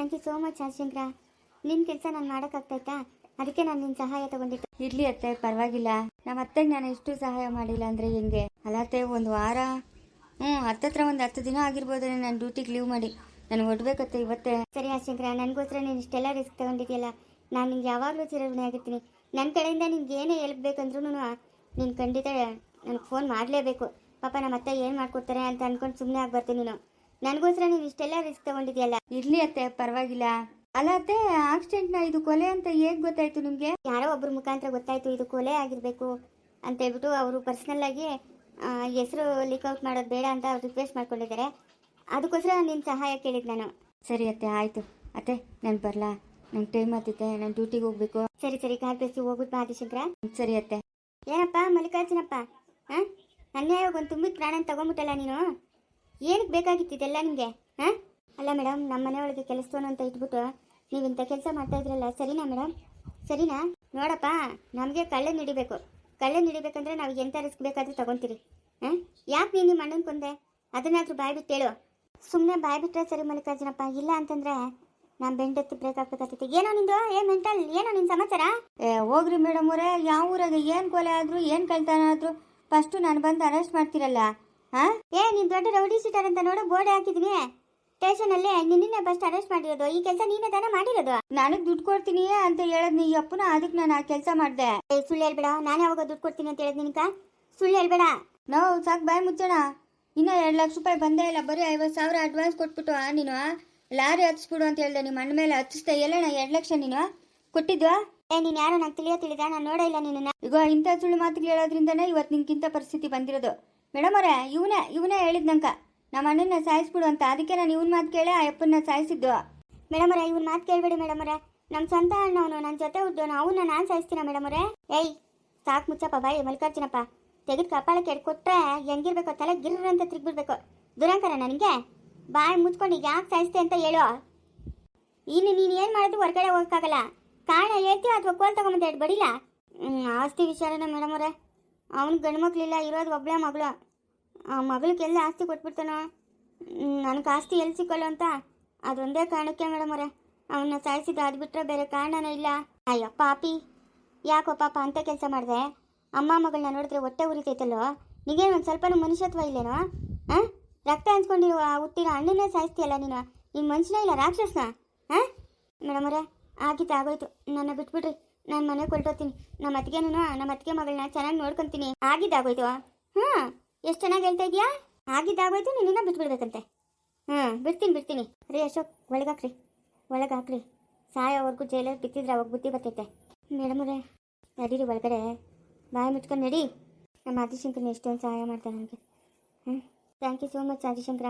Thank you so much ಆಶಂಕ್ರ ನಿನ್ನ ಕೆಲಸ ನಾನು ಮಾಡೋಕ್ಕಾಗ್ತೈತಾ ಅದಕ್ಕೆ ನಾನು ನಿನ್ನ ಸಹಾಯ ತಗೊಂಡಿದ್ದೆ. ಇರ್ಲಿ ಅತ್ತೆ ಪರವಾಗಿಲ್ಲ. ನಮ್ಮ ಅತ್ತೆಗೆ ನಾನು ಎಷ್ಟು ಸಹಾಯ ಮಾಡಿಲ್ಲ ಅಂದ್ರೆ ಹೆಂಗೆ? ಅಲ್ಲತ್ತೆ ಒಂದು ವಾರ? ಹ್ಞೂ ಹತ್ತತ್ರ ಒಂದು ಹತ್ತು ದಿನ ಆಗಿರ್ಬೋದು ನಾನು ಡ್ಯೂಟಿಗೆ ಲೀವ್ ಮಾಡಿ. ನನಗೆ ಹೊಡ್ಬೇಕತ್ತೆ ಇವತ್ತೇ. ಸರಿ ಆಶಂಕ್ರ ನನಗೋಸ್ಕರ ನೀನು ಇಷ್ಟೆಲ್ಲ ರಿಸ್ಕ್ ತಗೊಂಡಿದ್ಯಲ್ಲ ನಾನು ನಿಂಗೆ ಯಾವಾಗಲೂ ಚಿರಋಣಿ ಆಗಿರ್ತೀನಿ. ನನ್ನ ಕಡೆಯಿಂದ ನಿನ್ಗೆ ಏನೇ ಹೆಲ್ಪ್ ಬೇಕಂದ್ರೂ ನೀನು ಖಂಡಿತ ನನಗೆ ಫೋನ್ ಮಾಡಲೇಬೇಕು. ಪಾಪ ನಮ್ಮ ಅತ್ತೆ ಏನು ಮಾಡ್ಕೊಡ್ತಾರೆ ಅಂತ ಅಂದ್ಕೊಂಡು ಸುಮ್ಮನೆ ಆಗ್ಬರ್ತೀನಿ ನೀನು. ನನಗೋಸ್ಕರ ನೀವು ಇಷ್ಟೆಲ್ಲ ರಿಸ್ಕ್ ತಗೊಂಡಿದ್ಯಲ್ಲ? ಇರ್ಲಿ ಅತ್ತೆ ಪರವಾಗಿಲ್ಲ. ಅಲ್ಲ ಅತ್ತೆ ನ ಇದು ಕೊಲೆ ಅಂತ ಹೇಗ್ ಗೊತ್ತಾಯ್ತು ನಿಮಗೆ? ಯಾರೋ ಒಬ್ಬರ ಮುಖಾಂತರ ಗೊತ್ತಾಯ್ತು ಇದು ಕೊಲೆ ಆಗಿರಬೇಕು ಅಂತ ಹೇಳ್ಬಿಟ್ಟು ಅವರು ಪರ್ಸನಲ್ ಆಗಿ ಹೆಸರು ಲೀಕ್ ಔಟ್ ಮಾಡೋದು ಬೇಡ ಅಂತ ಅವ್ರು ರಿಕ್ವೆಸ್ಟ್ ಮಾಡ್ಕೊಂಡಿದ್ದಾರೆ. ಅದಕ್ಕೋಸ್ಕರ ನಿನ್ನ ಸಹಾಯ ಕೇಳಿದ್ ನಾನು. ಸರಿ ಅತ್ತೆ ಆಯ್ತು. ಅತ್ತೆ ನಾನು ಬರಲಾ? ನಂಗೆ ಟೈಮ್ ಆಗ್ತಿದೆ ನಾನು ಡ್ಯೂಟಿಗೆ ಹೋಗ್ಬೇಕು. ಸರಿ ಸರಿ ಕಾರ್ ಬೇಸಿ ಹೋಗ್ಬಿಟ್ಟು ಆದಿಶಂಕರ. ಸರಿ ಅತ್ತೆ. ಏನಪ್ಪ ಮಲ್ಲಿಕಾರ್ಜುನಪ್ಪ? ಹಾಂ? ಅನ್ಯಾಯವಾಗಿ ಒಂದು ತುಂಬಿದ ಪ್ರಾಣ ತಗೊಂಬಿಟ್ಟಲ್ಲ ನೀನು? ಏನಕ್ಕೆ ಬೇಕಾಗಿತ್ತು ಇದೆಲ್ಲ ನಿಮಗೆ? ಹಾಂ? ಅಲ್ಲ ಮೇಡಮ್, ನಮ್ಮ ಮನೆಯೊಳಗೆ ಕೆಲಸದವನು ಅಂತ ಇಟ್ಬಿಟ್ಟು ನೀವು ಇಂಥ ಕೆಲಸ ಮಾಡ್ತಾ ಇದ್ರಲ್ಲ, ಸರಿನಾ ಮೇಡಮ್? ಸರಿನಾ? ನೋಡಪ್ಪ, ನಮಗೆ ಕಳ್ಳೆ ಹಿಡಿಬೇಕು. ಕಳ್ಳೆ ಹಿಡಿಬೇಕಂದ್ರೆ ನಾವು ಎಂಥ ರಿಸ್ಕ್ ಬೇಕಾದರೂ ತಗೊಂತೀರಿ ಹಾಂ? ಯಾಕೆ ನೀನು ನಿಮ್ಮ ಅಣ್ಣನ ಕೊಂದೆ? ಅದನ್ನಾದರೂ ಬಾಯಿ ಬಿಟ್ಟು ಹೇಳು. ಸುಮ್ಮನೆ ಬಾಯಿ ಬಿಟ್ಟರೆ ಸರಿ ಮಲ್ಲಿಕಾರ್ಜುನಪ್ಪ, ಇಲ್ಲ ಅಂತಂದರೆ ನಾನು ಬೆಂಡೆತ್ತಿ ಬ್ರೇಕ್ ಹಾಕ್ಬೇಕಾಗ್ತೈತಿ ಏನೋ ನಿಂದು? ಏ ಮೆಂಟಲ್ ಏನೋ ನಿನ್ನ ಸಮಾಚಾರ? ಏ, ಹೋಗ್ರಿ ಮೇಡಮ್ ಅವರೇ, ಯಾವ ಊರಾಗ ಏನು ಕೊಲೆ ಆದರೂ, ಏನು ಕಳ್ತಾನಾದರೂ ಫಸ್ಟು ನಾನು ಬಂದು ಅರೆಸ್ಟ್ ಮಾಡ್ತೀರಲ್ಲ. ಹಾಂ? ಏ ನೀನ್ ದೊಡ್ಡ ರೌಡಿ ಶೀಟರ್ ಅಂತ ನೋಡು ಬೋರ್ಡ್ ಹಾಕಿದೀನಿ ಸ್ಟೇಷನ್ ಅಲ್ಲಿ ನಿನ್ನೆ ಫಸ್ಟ್ ಅರೆಸ್ಟ್ ಮಾಡಿರೋದು. ಈ ಕೆಲಸ ನೀನೇ ತಾನೇ ಮಾಡಿರೋದು? ನನಗೆ ದುಡ್ಡು ಕೊಡ್ತೀನಿ ಅಂತ ಹೇಳದ್ ನೀ ಅಪ್ಪನ ಅದಕ್ಕೆ ನಾನು ಆ ಕೆಲಸ ಮಾಡಿದೆ. ಏ ಸುಳ್ಳು ಹೇಳ್ಬೇಡ. ನಾನು ಯಾವಾಗ ದುಡ್ಡು ಕೊಡ್ತೀನಿ ಅಂತ ಹೇಳಿದ್ ನಿನಕ? ಸುಳ್ಳು ಹೇಳ್ಬೇಡ. ನಾವು ಸಾಕು ಬಾಯ್ ಮುಚ್ಚೋಣ. ಇನ್ನೂ ಎರಡು ಲಕ್ಷ ರೂಪಾಯಿ ಬಂದೇ ಇಲ್ಲ. ಬರೀ ಐವತ್ತು ಸಾವಿರ ಅಡ್ವಾನ್ಸ್ ಕೊಟ್ಬಿಟ್ಟು ನೀನು ಲಾರಿ ಹಚ್ಚಿಸ್ಬಿಡು ಅಂತ ಹೇಳ್ದೆ. ನಿಮ್ಮ ಅಣ್ಣ ಮೇಲೆ ಹಚ್ಚಿಸ್ತಾ ಎಲ್ಲಣ್ಣ ಎರಡು ಲಕ್ಷ ನೀನು? ಕೊಟ್ಟಿದ್ವಾ? ಏ ನೀನು ಯಾರೋ ನಂಗೆ ತಿಳಿಯೋ ತಿಳಿದ? ನಾನು ನೋಡೇ ಇಲ್ಲ ನಿನ್ನ ಈಗ ಇಂಥ ಸುಳ್ಳು ಮಾತುಗಳು ಹೇಳೋದ್ರಿಂದನೇ ಇವತ್ತು ನಿನ್ಗಿಂತ ಪರಿಸ್ಥಿತಿ ಬಂದಿರೋದು. ಮೇಡಮ್ ಅವರೇ, ಇವನೇ ಇವನೇ ಹೇಳಿದ್ನಂಕ ನಮ್ಮ ಅಣ್ಣನ ಸಾಯಿಸ್ಬಿಡು ಅಂತ. ಅದಕ್ಕೆ ನಾನು ಇವನ್ ಮಾತು ಕೇಳಿ ಆ ಅಪ್ಪನ ಸಾಯಿಸಿದ್ದು. ಮೇಡಮ್ ಅವರೇ, ಇವ್ನ ಮಾತು ಕೇಳಬೇಡಿ ಮೇಡಮ್ ಅವರೇ. ನಮ್ಮ ಸ್ವಂತ ಅಣ್ಣವನು ನನ್ನ ಜೊತೆ ಉದ್ದೋನು ಅವನ್ನ ನಾನು ಸಾಯಿಸ್ತೀನ ಮೇಡಮ್ ಅವರೇ? ಏಯ್, ಸಾಕು ಮುಚ್ಚಪ್ಪ, ಬಾಯಿ ಮಲ್ಲಿಕಾರ್ಜುನಪ್ಪ ತೆಗೆದು ಕಪಾಳಕ್ಕೆ ಎಡ್ಕೊಟ್ರೆ ಹೆಂಗಿರ್ಬೇಕು, ತಲೆ ಗಿರ್ರ ಅಂತ ತಿರುಗ್ಬಿಡ್ಬೇಕು. ದುರಂಕರ ನನಗೆ? ಬಾಯಿ ಮುಚ್ಕೊಂಡು ಯಾಕೆ ಸಾಯಿಸ್ತೆ ಅಂತ ಹೇಳು. ಇನ್ನು ನೀನು ಏನು ಮಾಡಿದ್ರು ಹೊರಗಡೆ ಹೋಗೋಕ್ಕಾಗಲ್ಲ. ಕಾರಣ ಹೇಳ್ತೀವ ಅಥವಾ ಕೋಲ್ ತಗೊಂಬಂದು ಬಡಿಲ್ಲ ಆಸ್ತಿ ವಿಚಾರನ ಮೇಡಮ್ ಅವರೇ. ಅವ್ನು ಗಂಡು ಮಕ್ಳಿಲ್ಲ ಇರೋದು ಒಬ್ಬಳೇ ಮಗಳು. ಆ ಮಗಳಿಗೆಲ್ಲ ಆಸ್ತಿ ಕೊಟ್ಬಿಡ್ತಾನೋ? ನನಗೆ ಆಸ್ತಿ ಎಲ್ಲಿ ಸಿಕ್ಕಲ್ಲ ಅಂತ? ಅದೊಂದೇ ಕಾರಣಕ್ಕೆ ಮೇಡಮ್ ಅವರೇ. ಅವನ್ನ ಸಾಯಿಸಿದ ಅದು ಬಿಟ್ಟರೆ ಬೇರೆ ಕಾರಣನೇ ಇಲ್ಲ. ಅಯ್ಯೋ, ಪಾಪಿ. ಯಾಕೋ ಪಾಪ ಅಂತ ಕೆಲಸ ಮಾಡಿದೆ? ಅಮ್ಮ ಮಗಳನ್ನ ನೋಡಿದ್ರೆ ಹೊಟ್ಟೆ ಉರಿತೈತಲ್ಲೋ? ನಿಗೇನು ಒಂದು ಸ್ವಲ್ಪನೂ ಮನುಷ್ಯತ್ವ ಇಲ್ಲೇನೋ? ಹಾಂ ರಕ್ತ ಹಂಚ್ಕೊಂಡಿರುವ ಹುಟ್ಟಿರೋ ಹಣ್ಣನ್ನೇ ಸಾಯಿಸ್ತೀಯಲ್ಲ ನೀನು? ನೀನು ಮನುಷ್ಯನ ಇಲ್ಲ ರಾಕ್ಷಸನ? ಹಾಂ ಮೇಡಮ್ ಅವರೇ ಆಗಿತ್ತು ಆಗೋಯ್ತು. ನನ್ನ ಬಿಟ್ಬಿಡ್ರಿ. ನಾನು ಮನೆ ಕೊಲ್ಟೋತೀನಿ ನಮ್ಮ ಅತ್ತಿಗೆನೂ ನಮ್ಮ ಅತ್ತಿಗೆ ಮಗಳನ್ನ ಚೆನ್ನಾಗಿ ನೋಡ್ಕೊತೀನಿ. ಆಗಿದ್ದಾಗೋಯ್ತು ಹಾಂ ಎಷ್ಟು ಚೆನ್ನಾಗಿ ಹೇಳ್ತಾ ಇದೆಯಾ? ಆಗಿದ್ದಾಗೋಯ್ತು ನಿನ್ನ ಬಿಟ್ಬಿಡ್ಬೇಕಂತೆ. ಹಾಂ, ಬಿಡ್ತೀನಿ ಬಿಡ್ತೀನಿ. ರೀ, ಅಶೋಕ್, ಒಳಗಾಕ್ರಿ. ಒಳಗಾಕ್ರಿ. ಸಾಯೋವರೆಗೂ ಜೈಲಲ್ಲಿ ಬಿತ್ತಿದ್ರೆ ಅವಾಗ ಬುದ್ಧಿ ಬರ್ತೈತೆ. ಮೇಡಮರೇ ನಡೀರಿ ಒಳಗಡೆ. ಬಾಯಿ ಮುಚ್ಕೊಂಡು ನಡಿ. ನಮ್ಮ ಆದಿಶಂಕರ್ನ ಎಷ್ಟೊಂದು ಸಹಾಯ ಮಾಡ್ತಾರೆ ನನಗೆ. ಹ್ಞೂ thank you so much Adishankara.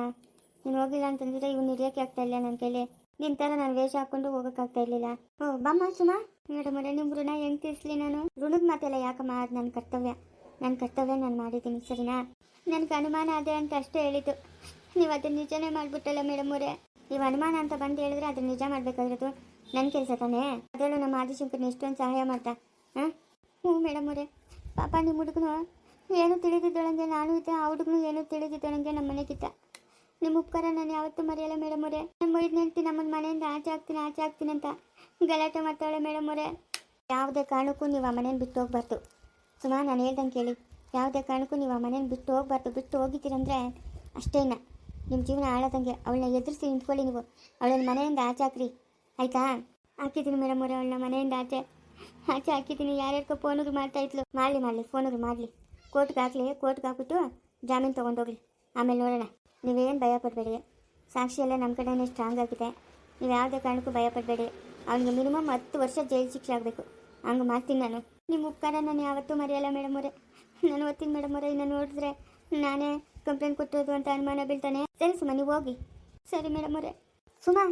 ನೀನು ಹೋಗಿಲ್ಲ ಅಂತಂದರೆ ಇವ್ನು ಹಿಡಿಯೋಕ್ಕೆ ಆಗ್ತಾ ಇಲ್ಲ ನನ್ನ ಕೈಲಿ? ನಿನ್ನ ಥರ ನಾನು ವೇಷ ಹಾಕ್ಕೊಂಡು ಹೋಗೋಕ್ಕಾಗ್ತಾ ಇರಲಿಲ್ಲ. ಓ, ಬಮ್ಮ, ಸುಮಾ. ಮೇಡಮರೇ ನಿಮ್ಮ ಋಣ ಹೆಂಗೆ ತಿಳಿಸ್ಲಿ ನಾನು? ಋಣದ ಮಾತೆಲ್ಲ ಯಾಕಮ್ಮ, ಅದು ನನ್ನ ಕರ್ತವ್ಯ. ನನ್ನ ಕರ್ತವ್ಯ ನಾನು ಮಾಡಿದ್ದೀನಿ, ಸರಿನಾ? ನನಗೆ ಅನುಮಾನ ಅದೇ ಅಂತ ಅಷ್ಟೇ ಹೇಳಿದ್ದು. ನೀವು ಅದನ್ನ ನಿಜನೇ ಮಾಡಿಬಿಟ್ಟಲ್ಲ ಮೇಡಮ್ ಅವರೇ. ನೀವು ಅನುಮಾನ ಅಂತ ಬಂದು ಹೇಳಿದ್ರೆ ಅದನ್ನ ನಿಜ ಮಾಡಬೇಕಾಗಿರೋದು ನನ್ನ ಕೆಲಸ ತಾನೇ? ಅದರಲ್ಲೂ ನಮ್ಮ ಆದಿಶಂಕರ್ನ ಎಷ್ಟೊಂದು ಸಹಾಯ ಮಾಡ್ತಾ, ಹಾಂ? ಹ್ಞೂ ಮೇಡಮ್ ಅವರೇ. ಪಾಪ ನಿಮ್ಮ ಹುಡುಗನು ಏನು ತಿಳಿದಿದ್ದೊಳಂಗೆ ನಾನು ಇದ್ದೆ, ಆ ಹುಡುಗನು ಏನು ತಿಳಿದಿದ್ದೊಳಂಗೆ ನಮ್ಮ ಮನೆಗಿದ್ದ ನಿಮ್ಮ ಉಪಕಾರ ನಾನು ಯಾವತ್ತೂ ಮರೆಯಲ್ಲ ಮೇಡಮ್ ಅವರೇ. ನಮ್ಮ ಮೈದ್ ನೆಂಟಿ ನಮ್ಮನ್ನ ಮನೆಯಿಂದ ಆಚೆ ಹಾಕ್ತೀನಿ ಆಚೆ ಹಾಕ್ತೀನಿ ಅಂತ ಗಲಾಟೆ ಮಾಡ್ತಾಳೆ ಮೇಡಮ್ ಅವರೇ. ಯಾವುದೇ ಕಾರಣಕ್ಕೂ ನೀವು ಆ ಮನೇನ ಬಿಟ್ಟು ಹೋಗ್ಬಾರ್ದು. ಸುಮಾ, ನಾನು ಹೇಳ್ದಂಗೆ ಕೇಳಿ. ಯಾವುದೇ ಕಾರಣಕ್ಕೂ ನೀವು ಆ ಮನೇನ ಬಿಟ್ಟು ಹೋಗ್ಬಾರ್ದು, ಬಿಟ್ಟು ಹೋಗಿದ್ದೀರಂದ್ರೆ ಅಷ್ಟೇನ. ನಿಮ್ಮ ಜೀವನ ಆಳದಂಗೆ ಅವಳನ್ನ ಎದುರಿಸಿ ನಿಂತ್ಕೊಳ್ಳಿ ನೀವು. ಅವಳನ್ನ ಮನೆಯಿಂದ ಆಚೆ ಹಾಕ್ರಿ. ಆಯ್ತಾ? ಹಾಕಿದ್ದೀನಿ ಮೇಡಮ್ ಅವರೇ, ಅವಳನ್ನ ಮನೆಯಿಂದ ಆಚೆ. ಆಚೆ ಹಾಕಿದ್ದೀನಿ. ಯಾರ್ಯಾರಿಗೋ ಫೋನಿಗೆ ಮಾಡ್ತಾ ಇದ್ಲು. ಮಾಡಲಿ ಮಾಡಲಿ ಫೋನಿಗೆ ಮಾಡಲಿ. ಕೋರ್ಟ್ಗೆ ಹಾಕ್ಲಿ, ಕೋರ್ಟ್ಗೆ ಹಾಕ್ಬಿಟ್ಟು ಜಾಮೀನು ತೊಗೊಂಡೋಗ್ಲಿ. ಆಮೇಲೆ ನೋಡೋಣ. ನೀವೇನು ಭಯ ಪಡಬೇಡಿ. ಸಾಕ್ಷಿ ಎಲ್ಲ ನಮ್ಮ ಕಡೆಯೇ ಸ್ಟ್ರಾಂಗ್ ಆಗಿದೆ. ನೀವು ಯಾವುದೇ ಕಾರಣಕ್ಕೂ ಭಯ ಪಡಬೇಡಿ. ಅವನಿಗೆ ಮಿನಿಮಮ್ ಹತ್ತು ವರ್ಷ ಜೈಲು ಶಿಕ್ಷೆ ಆಗಬೇಕು. ಹಂಗೆ ಮಾಡ್ತೀನಿ ನಾನು. ನಿಮ್ಮ ಉಪಕಾರ ನಾನು ಯಾವತ್ತೂ ಮರೆಯಲ್ಲ ಮೇಡಮ್ ಅವರೇ. ನಾನು ಓದ್ತೀನಿ ಮೇಡಮ್ ಅವರೇ, ಇನ್ನು ನೋಡಿದ್ರೆ ನಾನೇ ಕಂಪ್ಲೇಂಟ್ ಕೊಟ್ಟಿರೋದು ಅಂತ ಅನುಮಾನ ಬೀಳ್ತಾನೆ. ಸರಿ ಸುಮ್ಮ ನೀವು ಹೋಗಿ. ಸರಿ ಮೇಡಮ್ ಅವರೇ. ಸುಮಾ,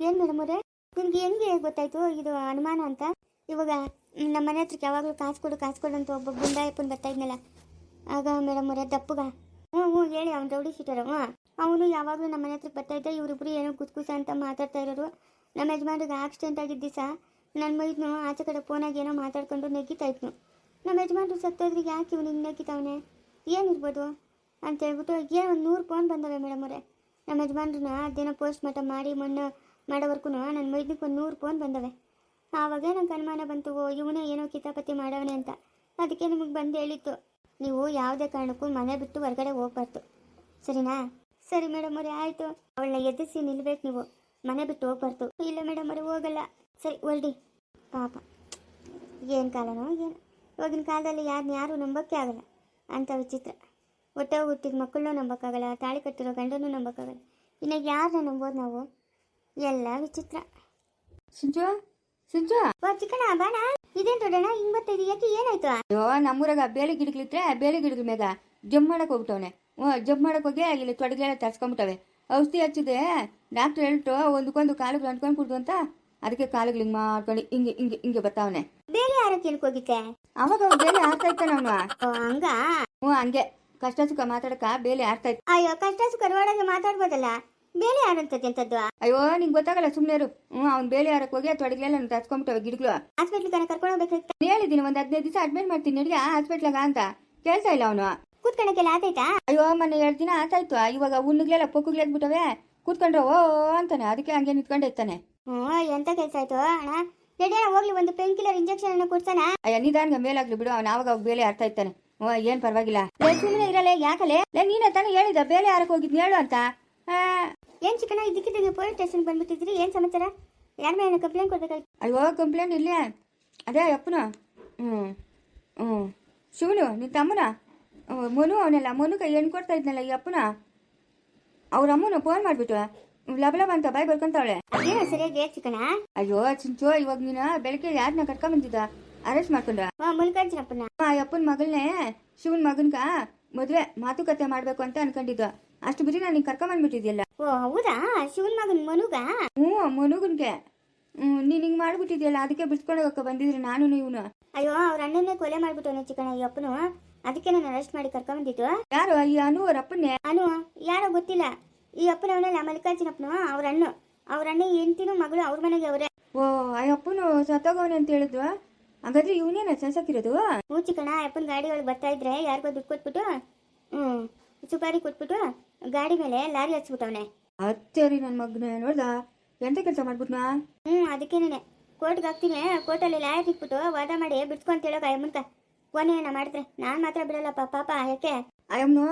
ಏನು ಮೇಡಮ್ ಅವರೇ? ನಿಮ್ಗೆ ಹೆಂಗೆ ಗೊತ್ತಾಯ್ತು ಇದು ಅನುಮಾನ ಅಂತ? ಇವಾಗ ನಮ್ಮ ಮನೆ ಹತ್ರಕ್ಕೆ ಯಾವಾಗಲೂ ಕಾಸು ಕೊಡು ಕಾಸು ಕೊಡು ಅಂತ ಒಬ್ಬ ಗುಂಡಾಯಪ್ಪನ ಬರ್ತಾ ಇದ್ನಲ್ಲ. ಆಗ ಮೇಡಮ್ ಅವರೇ, ದಪ್ಪಗ. ಹ್ಞೂ ಹ್ಞೂ, ಹೇಳಿ, ಅವ್ನು ರೌಡಿ ಶೀಟರು. ಹ್ಞೂ. ಅವನು ಯಾವಾಗಲೂ ನಮ್ಮ ಮನೆ ಹತ್ರಕ್ಕೆ ಬರ್ತಾ ಇದ್ದ, ಇವರಿಬ್ರು ಏನೋ ಕುಸ್ಕುಸ ಅಂತ ಮಾತಾಡ್ತಾ ಇರೋರು. ನಮ್ಮ ಯಜಮಾನ್ರಿಗೆ ಆಕ್ಸಿಡೆಂಟ್ ಆಗಿದ್ದ ದಿವಸ ನನ್ನ ಮೈದ್ನು ಆಚೆ ಕಡೆ ಫೋನಾಗಿ ಏನೋ ಮಾತಾಡ್ಕೊಂಡು ನೆಗಿತಾ ಇದ್ನು. ನಮ್ಮ ಯಜಮಾನ್ರು ಸತ್ತೋದ್ರಿಗೆ ಯಾಕೆ ಇವನಿಗೆ ನೆಗಿತಾವನೆ ಏನಿರ್ಬೋದು ಅಂತ ಹೇಳ್ಬಿಟ್ಟು ಏನು ಒಂದು ನೂರು ಫೋನ್ ಬಂದವೆ ಮೇಡಮ್ ಅವರೇ. ನಮ್ಮ ಯಜಮಾನ್ರನ್ನ ಅದೇನೋ ಪೋಸ್ಟ್ ಮಾರ್ಟಮ್ ಮಾಡಿ ಮೊನ್ನೆ ಮಾಡೋವರೆಗೂ ನನ್ನ ಮೈದ್ನಕ್ಕೆ ಒಂದು ನೂರು ಫೋನ್ ಬಂದವೆ. ಆವಾಗ ನಂಗೆ ಅನುಮಾನ ಬಂತು, ಓ, ಇವನೇ ಏನೋ ಕಿತಾಪತಿ ಮಾಡವನೆ ಅಂತ. ಅದಕ್ಕೆ ನಿಮಗೆ ಬಂದು ಹೇಳಿತ್ತು ನೀವು ಯಾವುದೇ ಕಾರಣಕ್ಕೂ ಮನೆ ಬಿಟ್ಟು ಹೊರಗಡೆ ಹೋಗ್ಬಾರ್ದು. ಸರಿನಾ? ಸರಿ ಮೇಡಮ್ ಅವರೇ, ಆಯಿತು. ಅವಳನ್ನ ಎದುರಿಸಿ ನಿಲ್ಬೇಕು ನೀವು. ಮನೆ ಬಿಟ್ಟು ಹೋಗ್ಬಾರ್ದು. ಇಲ್ಲ ಮೇಡಮ್ ಅವರೇ, ಹೋಗಲ್ಲ. ಸರಿ ಒಳ್ಳಿ ಪಾಪ. ಏನು ಕಾಲನೋ ಏನು. ಇವಾಗಿನ ಕಾಲದಲ್ಲಿ ಯಾರನ್ನ ಯಾರೂ ನಂಬೋಕ್ಕೆ ಆಗಲ್ಲ. ಅಂಥ ವಿಚಿತ್ರ. ಹೊಟ್ಟೆ ಹುಟ್ಟಿದ ಮಕ್ಕಳನ್ನೂ ನಂಬೋಕ್ಕಾಗಲ್ಲ ತಾಳಿ ಕಟ್ಟಿರೋ ಗಂಡನೂ ನಂಬೋಕ್ಕಾಗಲ್ಲ. ಇನ್ನು ಯಾರನ್ನ ನಂಬೋದು ನಾವು? ಎಲ್ಲ ವಿಚಿತ್ರ. ಸಿಂಚು ಸಿಂಚು ಓ ಚಿಕ್ಕಣ್ಣ ಬಾಣ ಇದೇನು ದೊಡ್ಡಣ್ಣ ಹಿಂಗೆ ಬರ್ತಾ ಯಾಕೆ ಏನಾಯ್ತು? ಅಯ್ಯೋ ನಮ್ಮೂರಾಗ ಬೇಳೆ ಗಿಡಗಳಿದ್ರೆ ಬೇಳೆ ಗಿಡಗಳ ಮೇಗ ಜಂಪ್ ಮಾಡಕ್ ಹೋಗ್ಬಿಟ್ಟವನೆ. ಹ್ಞೂ ಜಂಪ್ ಮಾಡಕ್ ಹೋಗಿ ಇಲ್ಲಿ ತೊಡಗೆಲ್ಲ ತರ್ಸ್ಕೊಂಡ್ಬಿಟ್ಟವೆ ಔಷಧಿ ಹಚ್ಚಿದೆ. ಡಾಕ್ಟರ್ ಹೇಳ್ಬಿಟ್ಟು ಒಂದಕ್ಕೊಂದು ಕಾಲಿಗೆ ಕುಡ್ದು ಅಂತ ಅದಕ್ಕೆ ಕಾಲುಗಳು ಹಿಂಗೆ ಮಾಡ್ಕೊಂಡು ಹಿಂಗೆ ಹಿಂಗೆ ಹಿಂಗೆ ಬರ್ತಾವನೆ. ಬೇರೆ ಯಾರ ಕೇಳಕ್ ಹೋಗಿತ್ತೆ ಅವಾಗ ಅವ್ನು ಬೇಲಿ ಆಡ್ತಾ ಅವನು ಓ ಹಂಗ? ಹ್ಞೂ ಹಂಗೆ. ಕಷ್ಟ ಸುಖ ಮಾತಾಡಕ ಬೇಲಿ ಆಡ್ತಾ ಇತ್ತು? ಅಯ್ಯೋ ಕಷ್ಟ ಸುಖ ನೋಡಂಗ ಮಾತಾಡ್ಬೋದಲ್ಲ? ಬೇರೆ ಯಾರಂತದ್ದು ಎಂತದ್ದು ಅಯ್ಯೋ ನಿಂಗೆ ಗೊತ್ತಾಗಲ್ಲ ಸುಮ್ಮನೆ ಹ್ಞೂ ಅವ್ನು ಬೇಲಿ ಆರಕ್ಕೆ ಹೋಗಿ ತೊಡಗೆಲ್ಲ ತರ್ಸ್ಕೊಂಬಿಟ್ಟವೆ ಗಿಡಗಳು. ಹಾಸ್ಪಿಟ್ಲ್ ತನಕ ಕರ್ಕೊಂಡು ಹೋಗ್ಬೇಕಾಗಿತ್ತು ನಾನು ಹೇಳಿದ್ದೀನಿ ಒಂದು ಹದಿನೈದು ದಿವಸ ಅಡ್ಮಿಟ್ ಮಾಡ್ತೀನಿ ನಡಿಗೆ ಹಾಸ್ಪಿಟ್ಲಾಗ ಅಂತ. ಕೇಳ್ತಾ ಇಲ್ಲ ಅವನು. ಕೂತ್ಕೊಳಕ್ಕೆಲ್ಲ ಆತೈತಾ? ಅಯ್ಯೋ ಮೊನ್ನೆ ಎರಡು ದಿನ ಆತಾಯ್ತು ಇವಾಗ ಉಣ್ಣಗ್ಲೆಲ್ಲ ಪೊಕ್ಕಗ್ಲೆದ್ಬಿಟ್ಟವೆ ಕೂತ್ಕೊಂಡ್ರೆ ಓ ಅಂತಾನೆ. ಅದಕ್ಕೆ ಹಂಗೆ ನಿಂತ್ಕೊಂಡೆ ಇರ್ತಾನೆ. ಹ್ಞೂ ಎಂತ ಕೆಲಸ ಆಯ್ತು ಅಣ್ಣ? ಹೋಗ್ಲಿ ಒಂದು ಪೇನ್ ಕಿಲ್ಲರ್ ಇಂಜೆಕ್ಷನ್ ಅನ್ನ ಕೊಡ್ತಾನ ಅಯ್ಯ ನಿಧಾನ್ಗೆ ಮೇಲಾಗ್ಲಿ ಬಿಡು ಅವನು ಅವಾಗ ಬೇಲೆ ಆಡ್ತಾ ಇರ್ತಾನೆ. ಓ ಏನ್ ಪರವಾಗಿಲ್ಲ. ಸುಮ್ಮನೆ ಇರಲ್ಲ ಯಾಕಲೆ? ಲೇ ನೀನೇ ತಾನೇ ಹೇಳಿದ ಬೇಲೆ ಆರಕ್ಕೆ ಹೋಗಿದ್ನ ಹೇಳು ಅಂತ. ಆ, ಏನ್ ಚಿಕ್ಕಣ್ಣ ಇದಕ್ಕಿದ್ದಂಗೆ ಪೊಲೀಸ್ ಸ್ಟೇಷನ್ ಬಂದ್ಬಿಟ್ಟಿದ್ರಿ ಏನ್ ಸಮಾಚಾರ? ಯಾರ ಮೇಲೆ ಕಂಪ್ಲೇಂಟ್ ಕೊಡ್ಬೇಕಾಗಿತ್ತು? ಅಯ್ಯೋ ಕಂಪ್ಲೇಂಟ್ ಇಲ್ಲ. ಅದೇ ಅಪ್ಪನ. ಹ್ಞೂ ಹ್ಞೂ ಶಿವನು ನಿನ್ನ ತಮ್ಮನ? ಮನು ಅವನೆಲ್ಲ ಮನುಕ ಏನು ಕೊಡ್ತಾ ಇದ್ನಲ್ಲ ಈ ಅಪ್ಪನ? ಅವ್ರ ಅಮ್ಮನ ಫೋನ್ ಮಾಡ್ಬಿಟ್ಟು ಲಬಲಬ ಅಂತ ಬಾಯ್ ಬರ್ಕೊಂತಾವಳೆ. ಅದೇನೋ ಸರಿಯಾಗಿ ಹೇಳ್ ಚಿಕ್ಕಣ್ಣ ಅಯ್ಯೋ ಚಿಂಚೋ ಇವಾಗ ನೀನು ಬೆಳಗ್ಗೆ ಯಾರನ್ನ ಕರ್ಕೊಂಬಂದಿದ್ದ ಅರೆಸ್ಟ್ ಮಾಡ್ಕೊಂಡ ಹಾ ಮಲ್ಲಿಕಾರ್ಜುನಪ್ಪನ ಆ ಅಪ್ಪನ ಮಗಳನ್ನೇ ಶಿವನ್ ಮಗನ್ಗ ಮದ್ವೆ ಮಾತುಕತೆ ಮಾಡ್ಬೇಕು ಅಂತ ಅನ್ಕೊಂಡಿದ್ದ. ಅಷ್ಟು ಬಿಡಿ ನಾನು ಕರ್ಕೊಂಬಂದ್ಬಿಟ್ಟಿದ್ಯಲ್ಲ ಓ ಹೌದಾ? ಶಿವನ್ ಮಗನ್ ಮನುಗ? ಹ್ಞೂ ಮನುಗನ್ಗೆ. ಹ್ಮ್, ನೀನ್ ಹಿಂಗ್ ಮಾಡ್ಬಿಟ್ಟಿದ್ಯಲ್ಲ ಅದಕ್ಕೆ ಬಿಡ್ಸ್ಕೊಂಡು ಹೋಗಕ್ಕೆ ಬಂದಿದ್ರು ನಾನು ಇವನು. ಅಯ್ಯೋ ಅವ್ರ ಅಣ್ಣನೇ ಕೊಲೆ ಮಾಡ್ಬಿಟ್ಟವನೆ ಚಿಕ್ಕಣ್ಣ ಅಯ್ಯಪ್ಪನು ಅಪ್ಪನು. ಅದಕ್ಕೆ ನಾನು ಅರೆಸ್ಟ್ ಮಾಡಿ ಕರ್ಕೊಂಡ್ಬಂದಿದ್ದು ಯಾರು ಈ ಅನು ಅವ್ರ ಅಪ್ಪನೇ ಅನು ಯಾರೋ ಗೊತ್ತಿಲ್ಲ. ಈ ಅಪ್ಪನವನಲ್ಲ ಮಲ್ಲಿಕಾರ್ಜುನಪ್ಪನು ಅವ್ರ ಅಣ್ಣ ಅವ್ರ ಅಣ್ಣ ಹೆಂಡತಿನೂ ಮಗಳು ಅವ್ರ ಮನೆಗೆ ಅವರೇ. ಓ ಆ ಅಪ್ಪನು ಸತ್ತೋಗವನೆ ಅಂತ ಹೇಳಿದ್ವಾ? ಹಾಗಾದ್ರೆ ಇವನೇನ ಸಂಸತ್ತಿರೋದು ಹ್ಞೂ ಚಿಕ್ಕಣ್ಣ ಅಪ್ಪನ ಗಾಡಿ ಒಳಗೆ ಬರ್ತಾ ಇದ್ರೆ ಯಾರಿಗೋ ದುಡ್ಡು ಕೊಟ್ಬಿಟ್ಟು ಹ್ಞೂ ಸುಪಾರಿ ಕೊಟ್ಬಿಟ್ಟು ಗಾಡಿ ಮೇಲೆ ಲಾರಿ ಹಚ್ಬಿಟ್ಟವನೆ. ಅತ್ತೇರಿ ನನ್ನ ಮಗ್ನ ನೋಡ್ದ? ಎಂತ ಕೆಲಸ ಮಾಡ್ಬಿಟ್ನಾ? ಹ್ಞೂ ಅದಕ್ಕೇನೆ. ಕೋರ್ಟ್ಗೆ ಹಾಕ್ತೀನಿ. ಕೋರ್ಟಲ್ಲಿ ಲಾಯರ್ ಇಟ್ಬಿಟ್ಟು ವಾದ ಮಾಡಿ ಬಿಡ್ಸ್ಕೊಂತ ಹೇಳೋಕೆ ಮುಂತ ಕೊನೆಯನ್ನ ಮಾಡಿದ್ರೆ ನಾನು ಮಾತ್ರ ಬಿಡಲ್ಲಪ್ಪ ಪಾಪ ಯಾಕೆ? ಅಯ್ಯಮ್ಮನು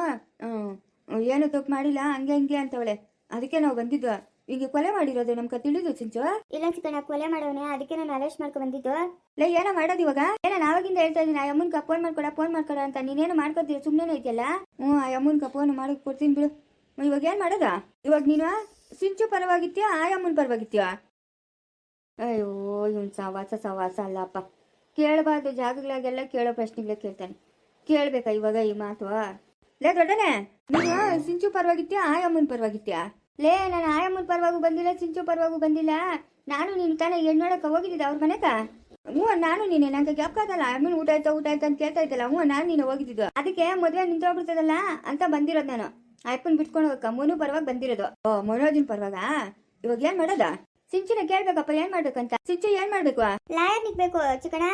ಏನು ತಪ್ಪು ಮಾಡಿಲ್ಲ ಹಂಗೆ ಹಂಗೆ ಅಂತವಳೆ. ಅದಕ್ಕೆ ನಾವು ಬಂದಿದ್ವ. ಹಿಂಗೆ ಕೊಲೆ ಮಾಡಿರೋದು ನಮ್ಗೆ ತಿಳಿದು ಚಿಂಚು? ಇಲ್ಲ ಚಿಕ್ಕಣ್ಣ ಕೊಲೆ ಮಾಡೋನೆ ಅದಕ್ಕೆ ನಾನು ಅರೆಸ್ಟ್ ಮಾಡ್ಕೊಂಡು ಬಂದಿದ್ದು. ಲೇ ಏನೋ ಮಾಡೋದು ಇವಾಗ? ಏನೋ ನಾವಾಗಿಂದ ಹೇಳ್ತಾ ಇದೀನಿ ಆ ಅಮ್ಮನ್ಕ ಫೋನ್ ಮಾಡ್ಕೊಡ ಫೋನ್ ಮಾಡ್ಕೊಡ ಅಂತ. ನೀನೇನು ಮಾಡ್ಕೊತೀರ ಸುಮ್ಮನೆ ಇದೆಯಲ್ಲ? ಹ್ಞೂ ಆ ಅಮ್ಮನ್ಕ ಫೋನ್ ಮಾಡಿ ಕೊಡ್ತೀನಿ ಬಿಡು. ಇವಾಗ ಏನು ಮಾಡೋದ? ಇವಾಗ ನೀನು ಸಿಂಚು ಪರವಾಗಿತ್ಯಾ ಆ ಅಮ್ಮನ ಪರವಾಗಿತ್ಯಾ ಅಯ್ಯೋ ಇವನ್ ಸವಾಸ ಸವಾಸ ಅಲ್ಲಪ್ಪ. ಕೇಳಬಾರ್ದು, ಜಾಗಗಳಾಗೆಲ್ಲ ಕೇಳೋ ಪ್ರಶ್ನೆಗಳೇ ಕೇಳ್ತಾನೆ. ಕೇಳ್ಬೇಕಾ ಇವಾಗ ಈ ಮಾತು? ಲೇ ದೊಡ್ಡನೆ, ನೀನು ಸಿಂಚು ಪರವಾಗಿತ್ಯಾ, ಆಯಮ್ಮನ ಪರವಾಗಿತ್ತ್ಯಾ ಲೇ, ನಾನು ಆಯಮ್ಮನ ಪರವಾಗೂ ಬಂದಿಲ್ಲ, ಸಿಂಚು ಪರವಾಗೂ ಬಂದಿಲ್ಲ. ನಾನು ನೀನು ತಾನೇ ಹೆಣ್ಣು ನೋಡಕ್ಕೆ ಹೋಗಿದ್ದಿದ್ದೆ ಅವ್ರ ಮನೆಗ? ಹ್ಞೂ, ನಾನು ನೀನೆ, ನಂಗೆ ಆಗಲ್ಲ ಅಮ್ಮನ ಊಟ ಆಯ್ತಾ ಊಟ ಆಯ್ತಾ ಅಂತ ಕೇಳ್ತಾ ಇದ್ದಲ್ಲ. ಹ್ಞೂ, ನಾನು ನೀನು ಹೋಗಿದ್ದಿದ್ದು. ಅದಕ್ಕೆ ಮದುವೆ ನಿಂತೋಗ್ಬಿಡ್ತದಲ್ಲ ಅಂತ ಬಂದಿರೋದು ನಾನು. ಅಪ್ಪನ ಬಿಟ್ಕೊಂಡು ಹೋಗಕ್ಕ, ಮನು ಪರವಾಗಿ ಬಂದಿರೋದು. ಓ, ಮನೋಜನ್ ಪರವಾಗ? ಇವಾಗ ಏನು ಮಾಡೋದ? ಸಿಂಚಿನ ಕೇಳ್ಬೇಕಪ್ಪ ಏನ್ ಮಾಡ್ಬೇಕಂತ ಸಿಂಚು ಏನ್ ಮಾಡ್ಬೇಕು ಲಾಯರ್ ನಿಕ್ಬೇಕು ಚಿಕ್ಕಣ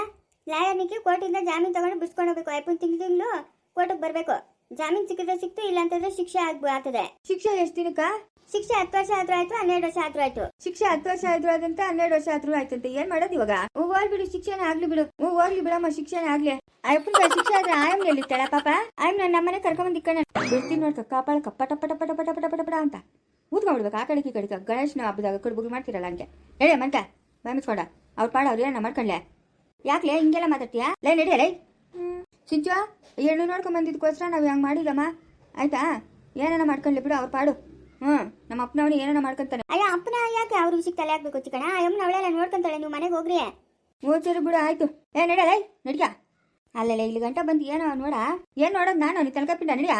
ಲಾಯರ್ ನಿಕ್ಕಿ ಕೋರ್ಟಿಂದ ಜಾಮೀನ್ ತಗೊಂಡು ಬಿಡ್ಸ್ಕೊಂಡು ಹೋಗ್ಬೇಕು ಐಪನ್ ತಿಂಗಳು ತಿಂಗಳು ಕೋರ್ಟಿಗೆ ಬರ್ಬೇಕು ಜಾಮೀನ್ ಸಿಕ್ಕಿದ್ರೆ ಸಿಕ್ತು ಇಲ್ಲ ಅಂತಂದ್ರೆ ಶಿಕ್ಷೆ ಆಗ್ತದೆ ಶಿಕ್ಷೆ ಎಷ್ಟು ದಿನಕ್ಕ ಶಿಕ್ಷೆ ಹತ್ತು ವರ್ಷ ಆದ್ರೂ ಆಯ್ತು ಹನ್ನೆರಡು ವರ್ಷ ಆದ್ರೂ ಆಯ್ತು ಶಿಕ್ಷೆ ಹತ್ತು ವರ್ಷ ಆದ್ರೂ ಆದಂತ ಹನ್ನೆರಡು ವರ್ಷ ಆದ್ರೂ ಆಯ್ತಂತೆ ಏನ್ ಮಾಡೋದು ಇವಾಗ ಹೋಗ್ಲಿ ಬಿಡು ಶಿಕ್ಷಣ ಆಗ್ಲಿ ಬಿಡು ಹ್ಞೂ ಹೋಗ್ಲಿ ಬಿಡಮ್ಮ ಶಿಕ್ಷಣ ಆಗ್ಲಿ ಅಯ್ಯಪ್ಪನ ಶಿಕ್ಷೆ ಆದ್ರೆ ಆಯಮ್ ಎಲ್ಲಿತ್ತಾಳ ಪಾಪ ಆಯಮ್ ನನ್ನ ನಮ್ಮನೆ ಕರ್ಕೊಂಡ್ ಇಕ್ಕಣ ಬಿಡ್ತೀನಿ ನೋಡ್ಕ ಕಾಪಾಳ ಕಪ್ಪಟ ಪಟ ಪಟ ಪಟ ಪಟ ಪಟ ಪಟ ಅಂತ ಊದ್ಕೊಂಡ್ಬಿಡ್ಬೇಕು ಆ ಕಡೆ ಈ ಕಡೆ ಗಣೇಶನ ಹಬ್ಬದಾಗ ಕಡುಬುಗಿ ಮಾಡ್ತಿರಲ್ಲ ಹಂಗೆ ಹೇಳಿ ಮಂಕ ಬಾಯ್ ಅವ್ರ ಪಾಡ ಅವ್ರು ಏನ ಮಾಡ್ಕೊಂಡ್ಲೆ? ಯಾಕ್ಲೆ? ಹಿಂಗೆಲ್ಲ ಮಾತಾಡ್ತೀಯಾ? ಲೇ ನಡಿ ಲೈ. ಸಿಂಚು ಹೆಣ್ಣು ನೋಡ್ಕೊಂಡ್ ಬಂದಿದ್ದಕ್ಕೋಸ್ಕರ ನಾವು ಹಂಗೆ ಮಾಡಿಲ್ಲಮ್ಮ. ಆಯ್ತಾ? ಏನಾನ ಮಾಡ್ಕೊಂಡ್ಲಿ ಬಿಡು ಅವ್ರ ಪಾಡು. ಹ್ಞೂ ನಮ್ಮ ಅಪ್ಪನವನು ಏನಾನ ಮಾಡ್ಕೊಂತಾನೆ. ಅಯ್ಯ ಅಪ್ಪನ ಯಾಕೆ ಅವ್ರ ವಿಷಯಕ್ಕೆ ತಲೆ ಹಾಕ್ಬೇಕು ಚಿಕ್ಕಣ ಅಮ್ಮನ ಅವಳೆಲ್ಲ ನೋಡ್ಕೊಂತಾಳೆ ನೀವು ಮನೆಗೆ ಹೋಗ್ರಿ. ಮೂರು ಸರಿ ಬಿಡು ಆಯ್ತು. ಏ ನಡಿಯಲ್ಲ ನಡಿಯ? ಅಲ್ಲಲ್ಲ ಇಲ್ಲಿ ಗಂಟ ಬಂದು ಏನೋ ನೋಡ. ಏನ್ ನೋಡೋದು ನಾನು? ನೀ ತಲಕಪಿಂಡ ನಡಿಯ?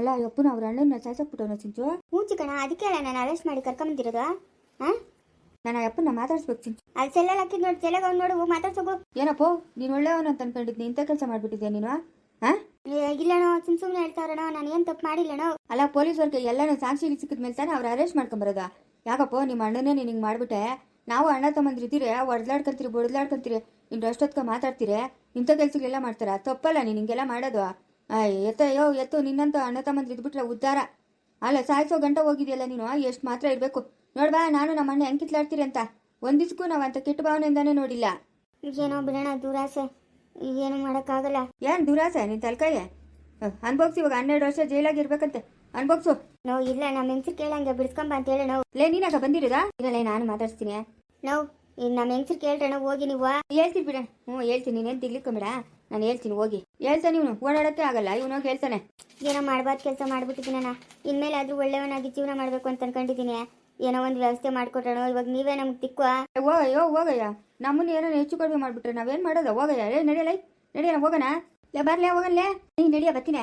ಅಲ್ಲ ಯಪ್ಪನ ಅವ್ರ ಅಣ್ಣನ ಸಾಯ್ಸಕ್ಬಿಟ್ಟವನ ಚಿಂಚು? ಹ್ಞೂ ಚಿಕ್ಕಣ ಅದಕ್ಕೆ ಅಲ್ಲ ನಾನು ಅರೆಸ್ಟ್ ಮಾಡಿ ಕರ್ಕೊಂಬಂದಿರೋದು. ಹಾ ನಾನು ಆ ಅಪ್ಪನ ಮಾತಾಡ್ಸ್ಬೇಕು ಚಿಂಚು. ಅಲ್ಲಿ ಸೆಲ್ಲ ಹಾಕಿ ನೋಡಿ ಸೆಲ್ಲಾಗ ಅವ್ನು ನೋಡು ಹೋಗಿ ಮಾತಾಡ್ಸೋಗು. ಏನಪ್ಪೋ ನೀನು ಒಳ್ಳೆಯವನು ಅಂತ ಅನ್ಕೊಂಡಿದ್ನಿ ಇಂಥ ಕೆಲಸ ಮಾಡ್ಬಿಟ್ಟಿದ್ಯಾ ನೀನು ಹಾ ಇಲ್ಲಣ್ಣ ಸುಮ್ ಸುಮ್ಮನೆ ಹೇಳ್ತಾರಣ ನಾನು ಏನು ತಪ್ಪು ಮಾಡಿಲ್ಲಣ್ಣ ಅಲ್ಲ ಪೊಲೀಸ್ ವರ್ಗ ಎಲ್ಲನೂ ಸಾಕ್ಷಿ ಸಿಕ್ಕಿದ ಮೇಲೆ ತಾನೇ ಅವ್ರು ಅರೆಸ್ಟ್ ಮಾಡ್ಕೊಂಬರೋದ. ಯಾಕಪ್ಪ ನಿಮ್ಮ ಅಣ್ಣನೇ ನಿನಗೆ ಮಾಡ್ಬಿಟ್ಟೆ? ನಾವು ಅಣ್ಣ ತಮ್ಮಂದಿರಿದ್ದೀರಿ ಒಡ್ದಾಡ್ಕೊಂತೀರಿ ಬಡ್ದಾಡ್ಕೊಂತೀರಿ ನಿಮ್ಮ ಅಷ್ಟೊತ್ಕ ಮಾತಾಡ್ತೀರಿ? ಇಂಥ ಕೆಲ್ಸಗಳೆಲ್ಲ ಮಾಡ್ತಾರ? ತಪ್ಪಲ್ಲ ನೀನು ಹಿಂಗೆಲ್ಲ ಮಾಡೋದು. ಎತ್ತ ಯೋ ಎತ್ತು ನಿನ್ನಂತ ಅಣ್ಣ ತಮ್ಮಂದ್ರೆ ಇದ್ಬಿಟ್ರೆ ಉದ್ಧಾರ ಅಲ್ಲ ಸಾಯಿಸೋ ಗಂಟ ಹೋಗಿದೆಯಲ್ಲ ನೀನು? ಎಷ್ಟು ಮಾತ್ರ ಇರಬೇಕು. ನೋಡ್ಬಾ ನಾನು ನಮ್ಮ ಅಣ್ಣ ಹೆಂಗ್ ಕಿತ್ಲಾಡ್ತೀರಿ ಅಂತ. ಒಂದ್ ದಿವ್ಸಕ್ಕೂ ನಾವು ಅಂತ ಕೆಟ್ಟ ಭಾವನೆಯಿಂದಾನೇ ನೋಡಿಲ್ಲ. ಏನೋ ಬಿಡೋಣ ದುರಾಸೆ. ಏನು ಮಾಡೋಕ್ಕಾಗಲ್ಲ. ಏನು ದುರಾಸೆ? ನಿನ್ನ ತಲ್ಕಾಯೆ? ಅನ್ಬೋಗ್ಸಿ ಇವಾಗ ಹನ್ನೆರಡು ವರ್ಷ ಜೈಲಾಗಿ ಇರ್ಬೇಕಂತೆ ಅನ್ಬೋಗ್ಸು ನಾವು ಇಲ್ಲ ನಮ್ಮ ಹೆಂಗ್ಸರು ಕೇಳಂಗೆ ಬಿಡಿಸ್ಕೊಂಬ ಅಂತ ಹೇಳಿ ನಾವು ಲೇ ನೀನಾಗ ಬಂದಿರೋದಾ? ಇಲ್ಲ ನಾನು ಮಾತಾಡ್ತೀನಿ ನಾವು ನಮ್ಮ ಹೆಂಗ್ಸರು ಕೇಳ್ರಣ ಹೋಗಿ ನೀವು. ಹೇಳ್ತೀನಿ ಬಿಡ. ಹ್ಞೂ ಹೇಳ್ತೀನಿ. ನೀನೇನು ತಿಗ್ಲಿಕ್ಕೊಂಬೇಡ ನಾನು ಹೇಳ್ತೀನಿ ಹೋಗಿ. ಹೇಳ್ತಾನೆ ಇವನು ಓಡಾಡೋಕ್ಕೆ ಆಗಲ್ಲ ಇವನು ಹೋಗಿ ಹೇಳ್ತಾನೆ. ಏನೋ ಮಾಡಬಾರ್ದು ಕೆಲಸ ಮಾಡ್ಬಿಟ್ಟಿದ್ದೀನಣ್ಣ ಇನ್ಮೇಲೆ ಆದರೂ ಒಳ್ಳೆಯವನಾಗಿ ಜೀವನ ಮಾಡಬೇಕು ಅಂತ ಅನ್ಕೊಂಡಿದ್ದೀನಿ. ಏನೋ ಒಂದು ವ್ಯವಸ್ಥೆ ಮಾಡ್ಕೊಟ್ರಣೋ ಇವಾಗ ನೀವೇ ನಮ್ಗೆ ತಿಕ್ಕುವ. ಹೋಗಯ್ಯೋ ಹೋಗಯ್ಯ. ನಮ್ಮನ್ನ ಏನೋ ಹೆಚ್ಚು ಕಡಿಮೆ ಮಾಡ್ಬಿಟ್ರೆ ನಾವೇನು ಮಾಡೋದು? ಹೋಗಯ್ಯ ಏ ನಡೆಯಲ್ಲ ನಡೆಯೋಣ ಹೋಗೋಣ. ಲೇ ಬರ್ಲೇ ಹೋಗಲ್ಲೇ ನೀ ನಡೆಯ ಬತ್ತೀನಿ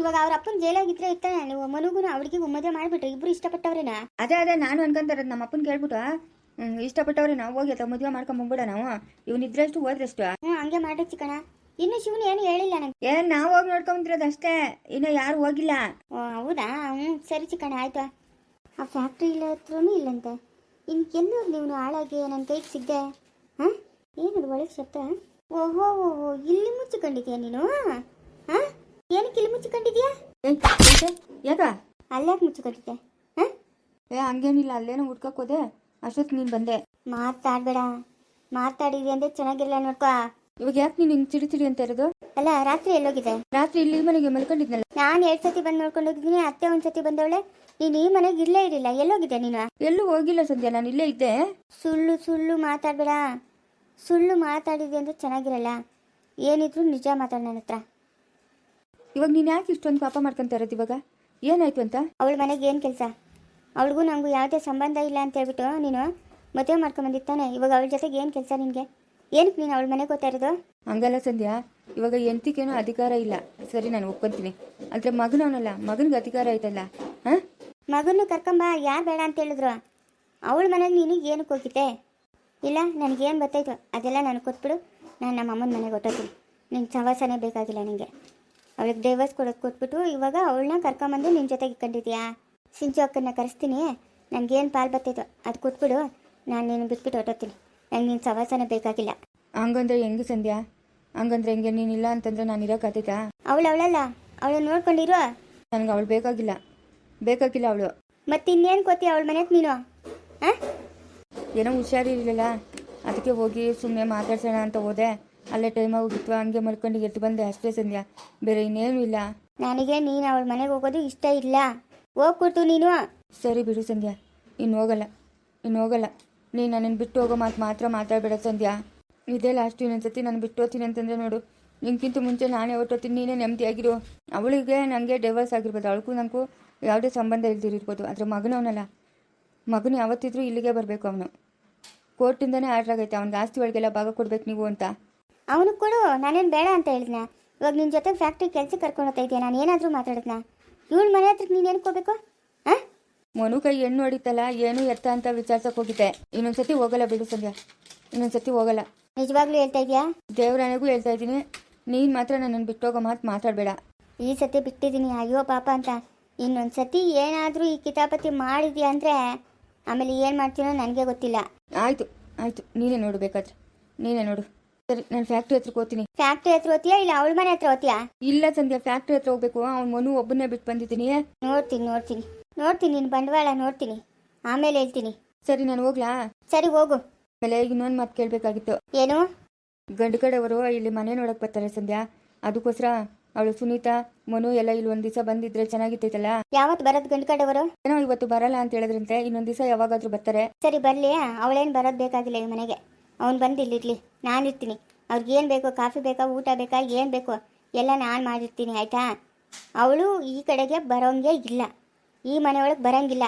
ಇವಾಗ ಅವ್ರ ಅಪ್ಪನ ಜೈಲಾಗಿದ್ರೆ ಇರ್ತಾನೆ. ನೀವು ಮನುಗುನ ಅವ್ರಿಗೆ ಮದುವೆ ಮಾಡ್ಬಿಟ್ರೆ ಇಬ್ರು ಇಷ್ಟಪಟ್ಟವ್ರೇನ? ಅದೇ ಅದೇ ನಾನು ಅನ್ಕೊಂತಾರದು ನಮ್ಮ ಅಪ್ಪನ ಕೇಳ್ಬಿಟ್ಟು. ಇಷ್ಟಪಟ್ಟವ್ರೆ ನಾವು ಹೋಗಿ ಅಥವಾ ಮದುವೆ ಮಾಡ್ಕೊಂಡ್ ಬಂದ್ಬಿಡ ನಾವು ಅಷ್ಟು ಹೋದ್ರಷ್ಟು ಹ್ಞೂ ಹಂಗೆ ಮಾಡ್ರಿ ಚಿಕ್ಕಣ ಇನ್ನು ಶಿವನು ಏನು ಹೇಳಿಲ್ಲ ನಂಗೆ. ಏ ನಾವು ಹೋಗಿ ನೋಡ್ಕೊಂಬಂದಿರೋದು ಅಷ್ಟೇ. ಇನ್ನು ಯಾರು ಹೋಗಿಲ್ಲ. ಓ ಹೌದಾ? ಹ್ಞೂ ಸರಿ ಚಿಕ್ಕಣ ಆಯ್ತು. ಆ ಫ್ಯಾಕ್ಟ್ರಿ ಇಲ್ಲ ಹತ್ರನೂ ಇಲ್ಲಂತೆ. ಇನ್ನು ಎಲ್ಲೂರು ನೀವು ಹಾಳಾಗಿ ನನ್ನ ಕೈಗೆ ಸಿಗ್ದೆ? ಹಾಂ? ಏನದು ಒಳಗೆ ಸತ್ತ ಓಹೋ ಓಹೋ ಇಲ್ಲಿ ಮುಚ್ಚಿಕೊಂಡಿದ್ಯಾ ನೀನು? ಹಾಂ? ಏನಕ್ಕೆ ಇಲ್ಲಿ ಮುಚ್ಚಿಕೊಂಡಿದ್ಯಾ? ಯಾಕ? ಅಲ್ಲಾಕೆ ಮುಚ್ಚಿಕೊಂಡಿದ್ದೆ. ಹಾಂ? ಏ ಹಂಗೇನಿಲ್ಲ ಅಲ್ಲೇನೋ ಹುಡ್ಕಕ್ ಹೋದೆ ಅಷ್ಟೊತ್ತು ನೀನು ಬಂದೆ. ಮಾತಾಡ್ಬೇಡ. ಮಾತಾಡಿದ್ವಿ ಅಂದ್ರೆ ಚೆನ್ನಾಗಿಲ್ಲ ನೋಡ್ಕೋ. ಇವಾಗ ಯಾಕೆ ನೀನು ಹಿಂಗೆ ಚಿಡಿ ಚಿಡಿ ಅಂತ ಇರೋದು ಅಲ್ಲ ರಾತ್ರಿ ಎಲ್ಲೋಗಿದೆ ರಾತ್ರಿ ಇಲ್ಲಿ ಮನೆಗೆ ಮಲ್ಕೊಂಡಿದ್ನಲ್ಲ? ನಾನು ಎರಡು ಸತಿ ಬಂದು ನೋಡ್ಕೊಂಡು ಹೋಗಿದ್ದೀನಿ ಅತ್ತೆ ಒಂದ್ ಸತಿ ಬಂದವಳೆ. ನೀನು ಈ ಮನೆಗೆ ಇಲ್ಲೇ ಇರಲಿಲ್ಲ ಎಲ್ಲೋಗಿದ್ದೆ ನೀನು? ಎಲ್ಲೂ ಹೋಗಿಲ್ಲ ಸಂಧ್ಯಾ ನಾನು ಇಲ್ಲೇ ಇದ್ದೆ. ಸುಳ್ಳು ಸುಳ್ಳು ಮಾತಾಡಬೇಡ. ಸುಳ್ಳು ಮಾತಾಡಿದ್ವಿ ಅಂದ್ರೆ ಚೆನ್ನಾಗಿರಲ್ಲ. ಏನಿದ್ರು ನಿಜ ಮಾತಾಡ ನನ್ನ ಹತ್ರ. ಇವಾಗ ನೀನು ಯಾಕೆ ಇಷ್ಟೊಂದು ಪಾಪ ಮಾಡ್ಕೊಂತ ಇರೋದು ಇವಾಗ? ಏನಾಯ್ತು ಅಂತ? ಅವಳ ಮನೆಗೆ ಏನು ಕೆಲಸ? ಅವಳಿಗೂ ನನಗೂ ಯಾವುದೇ ಸಂಬಂಧ ಇಲ್ಲ ಅಂತ ಹೇಳ್ಬಿಟ್ಟು ನೀನು ಮದುವೆ ಮಾಡ್ಕೊಂಬಂದಿತ್ತಾನೆ ಇವಾಗ ಅವಳ ಜೊತೆಗೆ ಏನು ಕೆಲಸ ನಿನಗೆ? ಏನಕ್ಕೆ ನೀನು ಅವಳ ಮನೆಗೆ ಹೋಗ್ತಾ ಇರೋದು? ಹಂಗಲ್ಲ ಸಂಧ್ಯಾ ಇವಾಗ ಎಂತಿಕೇನೋ ಅಧಿಕಾರ ಇಲ್ಲ. ಸರಿ ನಾನು ಒಪ್ಕೊಂತೀನಿ. ಆದರೆ ಮಗನವನಲ್ಲ ಮಗನಿಗೆ ಅಧಿಕಾರ ಐತಲ್ಲ ಹಾಂ? ಮಗನ್ನು ಕರ್ಕೊಂಬ ಯಾರು ಬೇಡ ಅಂತ ಹೇಳಿದ್ರು? ಅವಳ ಮನೆಗೆ ನೀನು ಏನಕ್ಕೆ ಹೋಗಿದ್ದೆ? ಇಲ್ಲ ನನಗೇನು ಗೊತ್ತಾಯ್ತು? ಅದೆಲ್ಲ ನನಗೆ ಕೊಟ್ಬಿಡು. ನಾನು ನಮ್ಮ ಅಮ್ಮನ ಮನೆಗೆ ಹೊಟ್ಟೋತೀನಿ ನಿಂಗೆ ಸವಾಸನೇ ಬೇಕಾಗಿಲ್ಲ ನನಗೆ ಅವಳಿಗೆ ಡೈವರ್ಸ್ ಕೊಡೋದು ಕೊಟ್ಬಿಟ್ಟು ಇವಾಗ ಅವಳನ್ನ ಕರ್ಕೊಂಬಂದು ನಿನ್ನ ಜೊತೆಗೆ ಇಟ್ಕೊಂಡಿದ್ಯಾ? ಸಿಂಚು ಅಕ್ಕನ್ನ ಕರೆಸ್ತೀನಿ. ನನಗೇನು ಪಾಲು ಬರ್ತೈತೋ ಅದು ಕೊಟ್ಬಿಡು. ನಾನು ನೀನು ಬಿಟ್ಬಿಟ್ಟು ಹೊಟ್ಟೋತೀನಿ ನಂಗೆ ನಿನ್ನ ಸವಾಸನ ಬೇಕಾಗಿಲ್ಲ. ಹಂಗಂದ್ರೆ ಹೆಂಗೆ ಸಂಧ್ಯಾ? ಹಂಗಂದ್ರೆ ಹೆಂಗೆ ನೀನಿಲ್ಲ ಅಂತಂದ್ರೆ ನಾನು ಇರೋಕ್ಕಾಗ್ತೈತಾ ಅವಳು ಅವಳಲ್ಲ ಅವಳು ನೋಡ್ಕೊಂಡಿರು ನನಗೆ ಅವಳು ಬೇಕಾಗಿಲ್ಲ. ಬೇಕಾಗಿಲ್ಲ ಅವಳು. ಮತ್ತೆ ಇನ್ನೇನು ಕೊತ್ತಿ ಅವಳ ಮನೆಗೆ ನೀನು? ಹಾಂ ಏನೋ ಹುಷಾರಿರಲಿಲ್ಲ ಅದಕ್ಕೆ ಹೋಗಿ ಸುಮ್ಮನೆ ಮಾತಾಡ್ಸೋಣ ಅಂತ ಹೋದೆ. ಅಲ್ಲೇ ಟೈಮ್ ಹೋಗಿತ್ತು. ಹಂಗೆ ಮಲ್ಕೊಂಡು ಎದ್ದು ಬಂದೆ. ಅಷ್ಟೇ ಸಂಧ್ಯಾ. ಬೇರೆ ಇನ್ನೇನು ಇಲ್ಲ. ನನಗೆ ನೀನು ಅವಳ ಮನೆಗೆ ಹೋಗೋದು ಇಷ್ಟ ಇಲ್ಲ. ಹೋಗ್ಕೊಡ್ತು ನೀನು. ಸರಿ ಬಿಡು ಸಂಧ್ಯಾ. ಇನ್ನು ಹೋಗಲ್ಲ. ಇನ್ನು ಹೋಗಲ್ಲ. ನೀನು ನನ್ನನ್ನು ಬಿಟ್ಟು ಹೋಗೋ ಮಾತು ಮಾತ್ರ ಮಾತಾಡಬೇಡ ಸಂಧ್ಯಾ. ಇದೇ ಲಾಸ್ಟ್ ಇನ್ನೊಂದ್ಸತಿ ನಾನು ಬಿಟ್ಟು ಹೋಗ್ತೀನಿ ಅಂತಂದ್ರೆ ನೋಡು. ನಿನ್ಗಿಂತ ಮುಂಚೆ ನಾನೇ ಹೊಟ್ಟೋತೀನಿ ನೀನೇ ನೆಮ್ಮದಿಯಾಗಿರು ಅವಳಿಗೆ ನನಗೆ ಡೈವರ್ಸ್ ಆಗಿರ್ಬೋದು, ಅವಳಿಗೂ ನನಗೂ ಯಾವುದೇ ಸಂಬಂಧ ಇಲ್ದಿರಿರ್ಬೋದು ಅದರ ಮಗನವನಲ್ಲ ಮಗನು ಯಾವತ್ತಿದ್ರೂ ಇಲ್ಲಿಗೆ ಬರಬೇಕು ಅವನು. ಕೋರ್ಟಿಂದನೇ ಆರ್ಡ್ರ್ ಆಗೈತೆ, ಅವ್ನಿಗೆ ಆಸ್ತಿ ಒಳಗೆಲ್ಲ ಭಾಗ ಕೊಡ್ಬೇಕು ನೀವು ಅಂತ. ಅವನು ಕೊಡು, ನಾನೇನು ಬೇಡ ಅಂತ ಹೇಳಿದ್ನ. ಇವಾಗ ನಿನ್ನ ಜೊತೆ ಫ್ಯಾಕ್ಟ್ರಿ ಕೆಲಸ ಕರ್ಕೊಂಡು ಹೋಗ್ತಾ ಇದೆಯಾ, ನಾನು ಏನಾದರೂ ಮಾತಾಡಿದ್ನ. ಇವಳು ಮನೆ ಹತ್ರಕ್ಕೆ ನೀನು ಏನು ಕೊಡಬೇಕು, ಹಾಂ? ಮನು ಕೈ ಹೆಣ್ಣು ಹೊಡಿತಲ್ಲ ಏನು ಎತ್ತ ಅಂತ ವಿಚಾರ್ಸಕ್ ಹೋಗಿದ್ದೆ. ಇನ್ನೊಂದ್ಸತಿ ಹೋಗಲ್ಲ ಬಿಡು ಸಂಧ್ಯಾ. ಇನ್ನೊಂದ್ಸತಿ ಹೋಗಲ್ಲ. ನಿಜವಾಗ್ಲೂ ಹೇಳ್ತಾ ಇದೆಯಾ? ದೇವರಾಣೆಗೂ ಹೇಳ್ತಾ ಇದ್ದೀನಿ. ನೀನು ಮಾತ್ರ ನನ್ನನ್ನು ಬಿಟ್ಟೋಗೋ ಮಾತು ಮಾತಾಡಬೇಡ. ಈ ಸತಿ ಬಿಟ್ಟಿದ್ದೀನಿ ಅಯ್ಯೋ ಪಾಪ ಅಂತ. ಇನ್ನೊಂದು ಸತಿ ಏನಾದರೂ ಈ ಕಿತಾಪತಿ ಮಾಡಿದ್ಯಾ ಅಂದರೆ ಆಮೇಲೆ ಏನು ಮಾಡ್ತೀನೋ ನನಗೆ ಗೊತ್ತಿಲ್ಲ. ಆಯಿತು ಆಯಿತು. ನೀನೇ ನೋಡು ಬೇಕಾದ್ರೆ. ನೀನೇ ನೋಡು. ಸರಿ ನಾನು ಫ್ಯಾಕ್ಟ್ರಿ ಹತ್ರಕ್ಕೆ ಹೋಗ್ತೀನಿ. ಫ್ಯಾಕ್ಟ್ರಿ ಹತ್ರ ಹೋಗ್ತೀಯಾ ಇಲ್ಲ ಅವಳ ಮನೆ ಹತ್ರ ಹೋಗ್ತೀಯಾ? ಇಲ್ಲ ಸಂಧ್ಯಾ ಫ್ಯಾಕ್ಟ್ರಿ ಹತ್ರ ಹೋಗ್ಬೇಕು. ಅವ್ನು ಮನು ಒಬ್ಬನೇ ಬಿಟ್ಟು ಬಂದಿದ್ದೀನಿ. ನೋಡ್ತೀನಿ ನೋಡ್ತೀನಿ. ನೋಡ್ತೀನಿ ನಿನ್ನ ಬಂಡವಾಳ ನೋಡ್ತೀನಿ. ಆಮೇಲೆ ಹೇಳ್ತೀನಿ. ಸರಿ ನಾನು ಹೋಗ್ಲಾ? ಸರಿ ಹೋಗು. ಆಮೇಲೆ ಇನ್ನೊಂದು ಮಾತು ಕೇಳಬೇಕಾಗಿತ್ತು. ಏನು? ಗಂಡು ಕಡೆಯವರು ಇಲ್ಲಿ ಮನೆ ನೋಡಕ್ ಬರ್ತಾರೆ ಸಂಧ್ಯಾ. ಅದಕ್ಕೋಸ್ಕರ ಅವಳು ಸುನೀತಾ ಮನು ಎಲ್ಲ ಇಲ್ಲಿ ಒಂದ್ ದಿವಸ ಬಂದಿದ್ರೆ ಚೆನ್ನಾಗಿತ್ತೈತಲ್ಲ ಯಾವತ್ತು ಬರೋದು ಗಂಡು ಕಡೆಯವರು? ಏನೋ ಇವತ್ತು ಬರಲ್ಲ ಅಂತ ಹೇಳಿದ್ರಂತೆ. ಇನ್ನೊಂದ್ ದಿವಸ ಯಾವಾಗಾದ್ರೂ ಬರ್ತಾರೆ. ಸರಿ ಬರ್ಲಿ. ಅವಳೇನ್ ಬರೋದು ಬೇಕಾಗಿಲ್ಲ ಈ ಮನೆಗೆ. ಅವ್ನು ಬಂದು ಇಲ್ಲಿರಲಿ ನಾನು ಇರ್ತೀನಿ. ಅವ್ರಿಗೇನು ಬೇಕೋ ಕಾಫಿ ಬೇಕಾ ಊಟ ಬೇಕಾ ಏನು ಬೇಕೋ ಎಲ್ಲ ನಾನು ಮಾಡಿರ್ತೀನಿ ಆಯಿತಾ? ಅವಳು ಈ ಕಡೆಗೆ ಬರೋಂಗೆ ಇಲ್ಲ. ಈ ಮನೆಯೊಳಗೆ ಬರೋಂಗಿಲ್ಲ.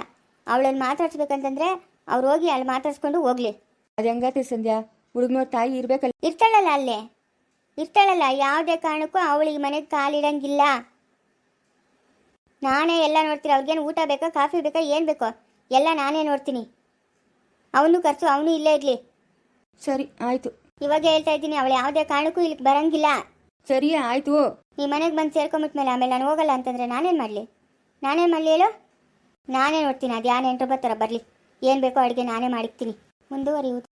ಅವಳಲ್ಲಿ ಮಾತಾಡ್ಸ್ಬೇಕಂತಂದ್ರೆ ಅವ್ರು ಹೋಗಿ ಅಲ್ಲಿ ಮಾತಾಡ್ಸ್ಕೊಂಡು ಹೋಗ್ಲಿ. ಅದು ಹೆಂಗಾತಿ ಸಂಧ್ಯಾ? ಹುಡುಗನವ್ರ ತಾಯಿ ಇರ್ಬೇಕಲ್ಲ. ಇರ್ತಾಳಲ್ಲ ಅಲ್ಲೇ? ಇರ್ತಾಳಲ್ಲ. ಯಾವುದೇ ಕಾರಣಕ್ಕೂ ಅವಳು ಈ ಮನೆಗೆ ಕಾಲಿಡಂಗಿಲ್ಲ. ನಾನೇ ಎಲ್ಲ ನೋಡ್ತೀನಿ. ಅವ್ರಿಗೇನು ಊಟ ಬೇಕಾ ಕಾಫಿ ಬೇಕಾ ಏನು ಬೇಕೋ ಎಲ್ಲ ನಾನೇ ನೋಡ್ತೀನಿ. ಅವನು ಖರ್ಚು ಅವನು ಇಲ್ಲೇ ಇರಲಿ. ಸರಿ ಆಯ್ತು. ಇವಾಗ ಹೇಳ್ತಾ ಇದ್ದೀನಿ ಅವಳು ಯಾವುದೇ ಕಾರಣಕ್ಕೂ ಇಲ್ಲಿಗೆ ಬರಂಗಿಲ್ಲ. ಸರಿ ಆಯ್ತು. ನೀ ಮನೆಗೆ ಬಂದು ಸೇರ್ಕೊಂಬಿಟ್ಮೇಲೆ ಆಮೇಲೆ ನಾನು ಹೋಗಲ್ಲ ಅಂತಂದ್ರೆ ನಾನೇನು ಮಾಡಲಿ? ನಾನೇನು ಮಾಡಲಿ ಹೇಳು? ನಾನೇ ನೋಡ್ತೀನಿ ಅದು ಯಾರು ಎಂಟ್ರು ಬರ್ತಾರ ಬರಲಿ. ಏನು ಬೇಕೋ ಅಡುಗೆ ನಾನೇ ಮಾಡಿಕ್ತೀನಿ ಮುಂದುವರಿಯುವುದು.